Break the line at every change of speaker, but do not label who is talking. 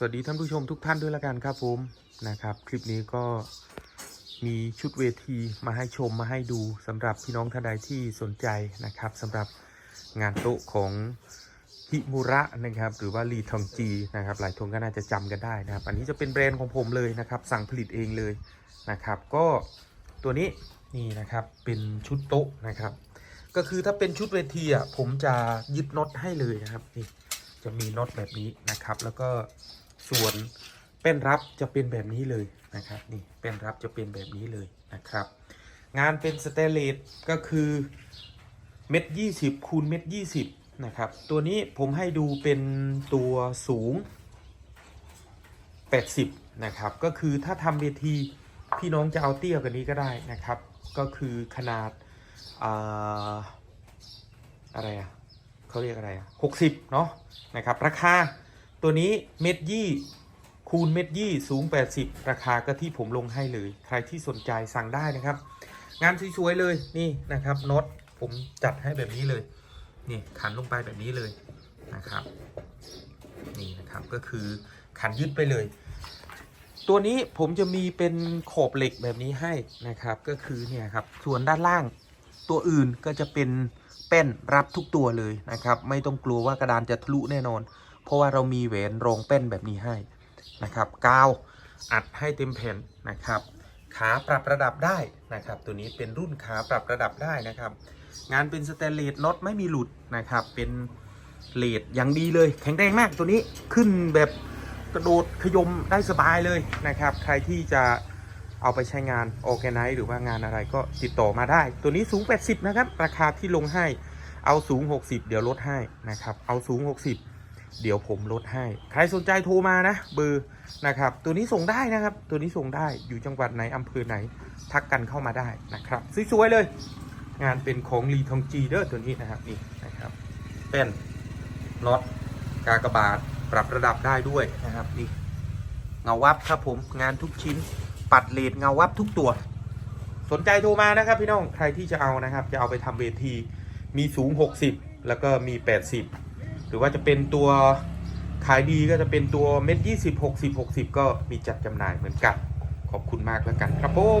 สวัสดีท่านผู้ชมทุกท่านด้วยละกันครับผมนะครับ คลิปนี้ก็มีชุดเวทีมาให้ชมมาให้ดูสำหรับพี่น้องท่านใดที่สนใจนะครับสำหรับงานโต๊ะของฮิมุระนะครับ หรือว่าลีทองจีนะครับ หลายคนก็น่าจะจำกันได้นะครับ อันนี้จะเป็นแบรนด์ของผมเลยนะครับ สั่งผลิตเองเลยนะครับ ก็ตัวนี้นี่นะครับเป็นชุดโต๊ะนะครับ ก็คือถ้าเป็นชุดเวทีอะผมจะยึดน็อตให้เลยนะครับนี่จะมีน็อตแบบนี้นะครับ แล้วก็ ส่วนแป้นรับจะเป็นแบบนี้เลยนะครับนี่แป้นรับจะเป็นแบบนี้เลยนะครับ งานเป็นสเตเลสก็คือเม็ดยี่สิบคูณเม็ดยี่สิบนะครับตัวนี้ผมให้ดูเป็นตัวสูง 80 นะครับ ก็คือถ้าทำเวทีพี่น้องจะเอาเตี้ยกว่านี้ก็ได้นะครับ ก็คือขนาดอาอะไรอะเขาเรียกอะไรอะหกสิบเนาะนะครับ ราคา ตัวนี้เม็ดยี่คูณเม็ดยี่สูง 80 ราคาก็ที่ผมลงให้เลย ใครที่สนใจสั่งได้นะครับ งานสวยๆเลยนี่นะครับน็อตผมจัดให้แบบนี้เลย นี่ขันลงไปแบบนี้เลยนะครับ นี่นะครับก็คือขันยึดไปเลย ตัวนี้ผมจะมีเป็นขอบเหล็กแบบนี้ให้นะครับ ก็คือเนี่ยครับส่วนด้านล่างตัวอื่นก็จะเป็นแป้นรับทุกตัวเลยนะครับ ไม่ต้องกลัวว่ากระดานจะทะลุแน่นอน เพราะว่าเรามีแหวนรองแป้นแบบนี้ให้นะครับกาวอัดให้เต็มแผ่นนะครับขาปรับระดับได้นะครับ ตัวนี้เป็นรุ่นขาปรับระดับได้นะครับ งานเป็นสแตนเลสน็อตไม่มีหลุดนะครับ เป็นเลดอย่างดีเลย แข็งแรงมากตัวนี้ขึ้นแบบกระโดดขยมได้สบายเลยนะครับ ใครที่จะเอาไปใช้งานโอเคไนหรือว่างานอะไรก็ติดต่อมาได้ ตัวนี้สูง 80 นะครับ ราคาที่ลงให้เอาสูง 60 เดี๋ยวลดให้นะครับ เอาสูง 60 เดี๋ยวผมลดให้ ใครสนใจโทรมานะเบอร์นะครับ ตัวนี้ส่งได้นะครับ ตัวนี้ส่งได้อยู่จังหวัดไหนอำเภอไหน ทักกันเข้ามาได้นะครับสวยๆเลย งานเป็นของลีทองจีเดอร์ตัวนี้นะครับนี่นะครับเป็นน็อตกากบาทปรับระดับได้ด้วยนะครับนี่เงาวับครับผมงานทุกชิ้น ปัดเลดเงาวับทุกตัว สนใจโทรมานะครับ พี่น้องใครที่จะเอานะครับ จะเอาไปทำเวทีมีสูง 60 แล้วก็มี 80 หรือว่าจะเป็นตัวขายดีก็จะเป็นตัวเม็ด20 60 60ก็มีจัดจำหน่ายเหมือนกัน ขอบคุณมากแล้วกันครับผม